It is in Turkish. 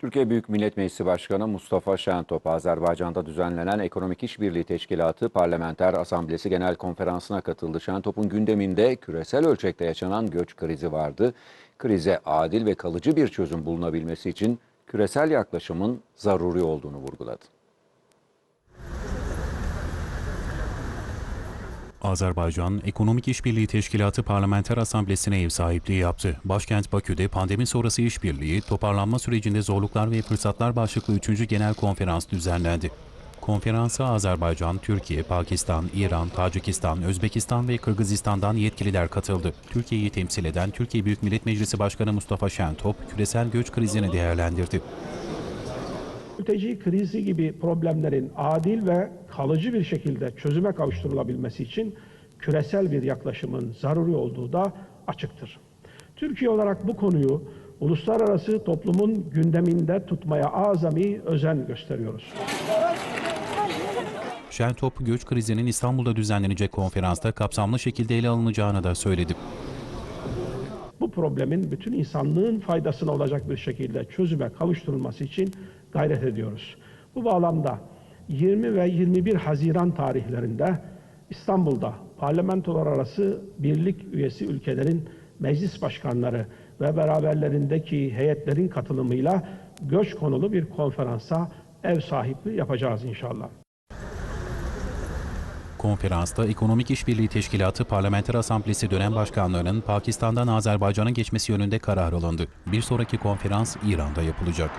Türkiye Büyük Millet Meclisi Başkanı Mustafa Şentop, Azerbaycan'da düzenlenen Ekonomik İşbirliği Teşkilatı Parlamenter Asamblesi Genel Konferansı'na katıldı. Şentop'un gündeminde küresel ölçekte yaşanan göç krizi vardı. Krize adil ve kalıcı bir çözüm bulunabilmesi için küresel yaklaşımın zaruri olduğunu vurguladı. Azerbaycan, Ekonomik İşbirliği Teşkilatı Parlamenter Asamblesi'ne ev sahipliği yaptı. Başkent Bakü'de pandemi sonrası işbirliği, toparlanma sürecinde zorluklar ve fırsatlar başlıklı 3. Genel Konferans düzenlendi. Konferansa Azerbaycan, Türkiye, Pakistan, İran, Tacikistan, Özbekistan ve Kırgızistan'dan yetkililer katıldı. Türkiye'yi temsil eden Türkiye Büyük Millet Meclisi Başkanı Mustafa Şentop, küresel göç krizini değerlendirdi. Mülteci krizi gibi problemlerin adil ve kalıcı bir şekilde çözüme kavuşturulabilmesi için küresel bir yaklaşımın zaruri olduğu da açıktır. Türkiye olarak bu konuyu uluslararası toplumun gündeminde tutmaya azami özen gösteriyoruz. Şentop, göç krizinin İstanbul'da düzenlenecek konferansta kapsamlı şekilde ele alınacağını da söyledi. Bu problemin bütün insanlığın faydasına olacak bir şekilde çözüme kavuşturulması için gayret ediyoruz. Bu bağlamda 20 ve 21 Haziran tarihlerinde İstanbul'da parlamentolar arası birlik üyesi ülkelerin meclis başkanları ve beraberlerindeki heyetlerin katılımıyla göç konulu bir konferansa ev sahipliği yapacağız inşallah. Konferansta Ekonomik İşbirliği Teşkilatı Parlamenter Asamblesi dönem başkanlarının Pakistan'dan Azerbaycan'a geçmesi yönünde karar alındı. Bir sonraki konferans İran'da yapılacak.